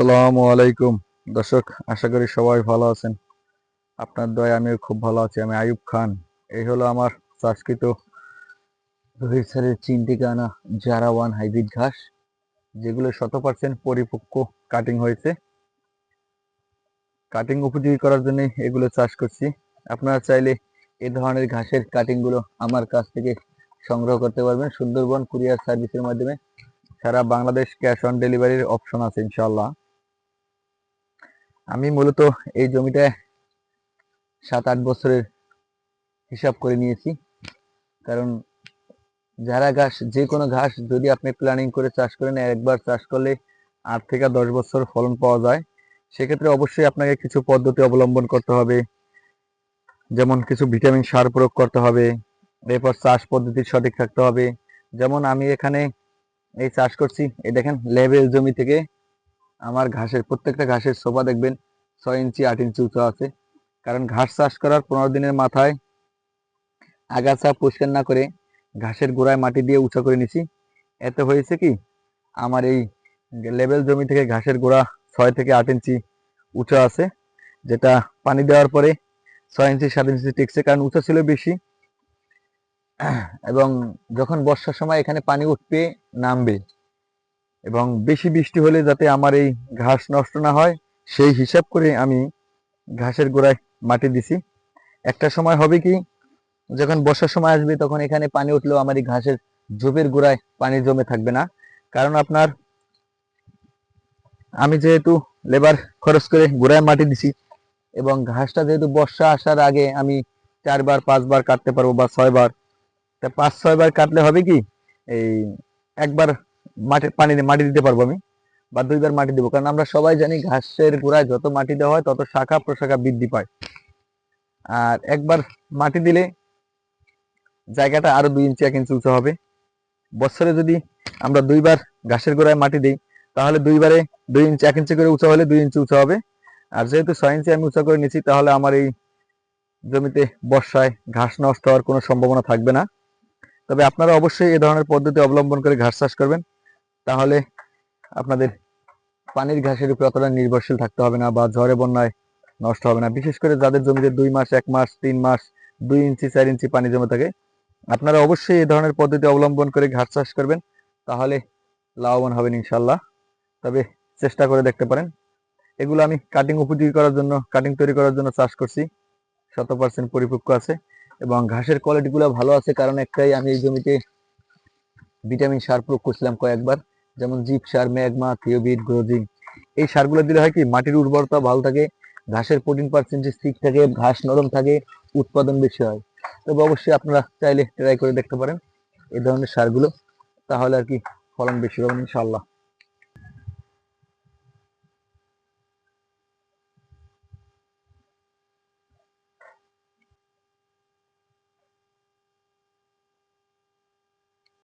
আসসালামু আলাইকুম। দর্শক, আশা করি সবাই ভালো আছেন। আপনার দয় আমিও খুব ভালো আছি। আমি আয়ুব খান। এই হলো আমার চাষকৃত থেকে আনা জারা ওয়ান হাইব্রিড ঘাস, যেগুলো শত পার্সেন্ট পরিপক্ক কাটিং হয়েছে। কাটিং উপযোগী করার জন্য এগুলো চাষ করছি। আপনারা চাইলে এই ধরনের ঘাসের কাটিংগুলো আমার কাছ থেকে সংগ্রহ করতে পারবেন। সুন্দরবন কুরিয়ার সার্ভিসের মাধ্যমে সারা বাংলাদেশ ক্যাশ অন ডেলিভারির অপশন আছে ইনশাল্লাহ আমি মূলত এই জমিটায় সাত, আট বছরের হিসাব করে নিয়েছি। কারণ যারা ঘাস, যে কোনো ঘাস যদি আপনি প্ল্যানিং করে চাষ করেন, একবার চাষ করলে আট থেকে দশ বছর ফলন পাওয়া যায়। সেক্ষেত্রে অবশ্যই আপনাকে কিছু পদ্ধতি অবলম্বন করতে হবে। যেমন কিছু ভিটামিন সার প্রয়োগ করতে হবে, এরপর চাষ পদ্ধতি সঠিক থাকতে হবে। যেমন আমি এখানে এই চাষ করছি, এই দেখেন লেবেল জমি থেকে আমার ঘাসের, প্রত্যেকটা ঘাসের সোফা দেখবেন ছয় ইঞ্চি, আট ইঞ্চি উঁচু আছে। কারণ ঘাস চাষ করার পনেরো দিনের মাথায় আগাছা পরিষ্কার না করে ঘাসের গোড়ায় মাটি দিয়ে উঁচা করে নিছি। এতে হয়েছে কি? আমার এই লেবেল জমি থেকে ঘাসের গোড়া ছয় থেকে আট ইঞ্চি উঁচু আছে, যেটা পানি দেওয়ার পরে ছয় ইঞ্চি, সাত ইঞ্চি টিকছে কারণ উঁচু ছিল বেশি। এবং যখন বর্ষার সময় এখানে পানি উঠবে, নামবে। এবং বেশি বৃষ্টি হলে যাতে আমার এই ঘাস নষ্ট না হয়, সেই হিসাব করে আমি ঘাসের গোড়ায় মাটি দিছি। একটা সময় হবে কি, যখন বর্ষার সময় আসবে তখন এখানে পানি উঠলেও আমার এই ঘাসের ঝোপের গোড়ায় পানি জমে থাকবে না। কারণ আপনার, আমি যেহেতু লেবার খরচ করে গোড়ায় মাটি দিছি এবং ঘাসটা যেহেতু বর্ষা আসার আগে আমি চারবার, পাঁচবার কাটতে পারব বা ছয়বার, তা পাঁচ ছয় বার কাটলে হবে কি, এই একবার মাটি, পানি মাটি দিতে পারব আমি, বা দুইবার মাটি দেবো। কারণ আমরা সবাই জানি ঘাসের গোড়ায় যত মাটি দেওয়া হয়, তত শাখা প্রশাখা বৃদ্ধি পায়। আর একবার মাটি দিলে জায়গাটা আরও দুই ইঞ্চি, এক ইঞ্চি উঁচু হবে। বছরে যদি আমরা দুইবার ঘাসের গোড়ায় মাটি দিই, তাহলে দুইবারে দুই ইঞ্চি, এক ইঞ্চি করে উঁচু হলে দুই ইঞ্চি উঁচু হবে। আর যেহেতু ছয় ইঞ্চি আমি উঁচু করে নিচ্ছি তাহলে আমার এই জমিতে বর্ষায় ঘাস নষ্ট হওয়ার কোনো সম্ভাবনা থাকবে না। তবে আপনারা অবশ্যই এই ধরনের পদ্ধতি অবলম্বন করে ঘাস চাষ করবেন। তাহলে আপনাদের পানির ঘাসের উপর অতটা নির্ভরশীল থাকতে হবে না বা ঝড়ে বন্যায় নষ্ট হবে না। বিশেষ করে যাদের জমিতে দুই মাস, এক মাস, তিন মাস, দুই ইঞ্চি, চার ইঞ্চি পানি জমে থাকে, আপনারা অবশ্যই এই ধরনের পদ্ধতি অবলম্বন করে ঘাস চাষ করবেন, তাহলে লাভবান হবেন ইনশাল্লাহ তবে চেষ্টা করে দেখতে পারেন। এগুলো আমি কাটিং উপযোগী করার জন্য কাটিং তৈরি করার জন্য চাষ করছি। শত পার্সেন্ট পরিপক্ক আছে এবং ঘাসের কোয়ালিটিগুলো ভালো আছে, কারণ একটাই আমি এই জমিতে ভিটামিন সার প্রয়োগ করছিলাম কয়েকবার। যেমন জীব, সার, ম্যাগমা, থিওবিট গ্রোজিং এই সারগুলো দিলে হয় কি? মাটির উর্বরতা ভালো থাকে, ঘাসের প্রোটিন পার্সেন্টেজ ঠিক থাকে, ঘাস নরম থাকে, উৎপাদন বেশি হয়। তবে অবশ্যই আপনারা চাইলে ট্রাই করে দেখতে পারেন এই ধরনের সারগুলো। তাহলে আর কি ফলন বেশি হবে ইনশাল্লাহ